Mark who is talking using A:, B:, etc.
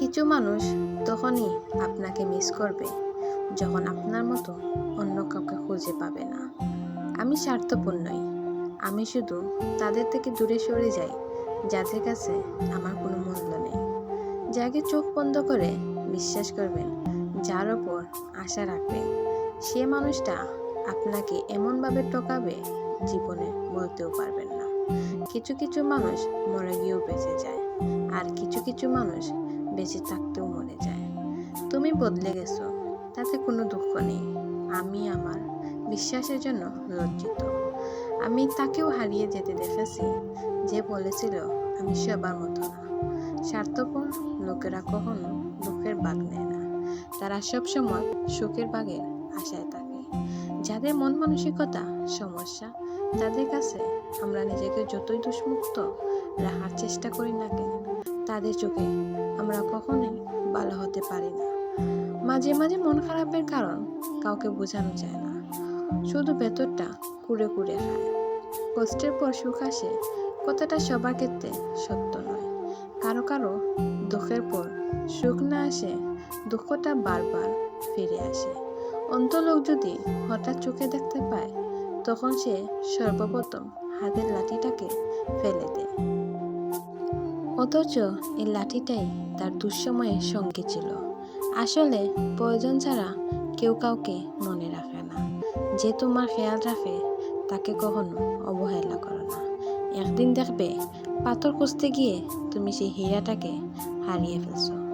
A: কিছু মানুষ তখনই আপনাকে মিস করবে, যখন আপনার মতো অন্য কাউকে খুঁজে পাবে না। আমি স্বার্থপর নই। আমি শুধু তাদের থেকে দূরে সরে যাই, যাদের কাছে আমার কোনো মূল্য নেই। যাকে চোখ বন্ধ করে বিশ্বাস করবেন, যার ওপর আশা রাখবেন, সে মানুষটা আপনাকে এমনভাবে ঠকাবে জীবনে বলতেও পারবেন না। কিছু কিছু মানুষ মরে গিয়েও বেঁচে যায়, আর কিছু কিছু মানুষ বেঁচে থাকতেও মরে যায়। তুমি বদলে গেছো, তাতে কোনো দুঃখ নেই। আমি আমার বিশ্বাসের জন্য লজ্জিত। আমি তাকেও হারিয়ে যেতে দেখেছি। যে বলেছিল, আমি সবার মতো না। স্বার্থপর লোকেরা কখনো দুঃখের বাঘ নেয় না। তারা সবসময় সুখের বাঘের আশায় থাকে। যাদের মন মানসিকতা সমস্যা, তাদের কাছে আমরা নিজেকে যতই দুষ্মুক্ত রাখার চেষ্টা করি না কেন তাদের চোখে। আমরা কখনোই ভালো হতে পারি না। মাঝে মাঝে মন খারাপের কারণ কাউকে বোঝানো যায় না। শুধু ভেতরটা কুড়ে কুড়ে খায় কষ্টের পর সুখ আসে কথাটা সবার ক্ষেত্রে সত্য নয়। কারও কারও দুঃখের পর সুখ না আসে দুঃখটা বারবার ফিরে আসে। অন্ত লোক যদি হঠাৎ চোখে দেখতে পায়, তখন সে সর্বপ্রথম হাতের লাঠিটাকে ফেলে দেয়। অথচ এই লাঠিটাই তার দুঃসময়ের সঙ্গী ছিল। আসলে প্রয়োজন ছাড়া কেউ কাউকে মনে রাখে না। যে তোমার খেয়াল রাখে, তাকে কখনো অবহেলা করো না। একদিন দেখবে পাথর খুঁজতে গিয়ে তুমি সেই হীরাটাকে হারিয়ে ফেলছো।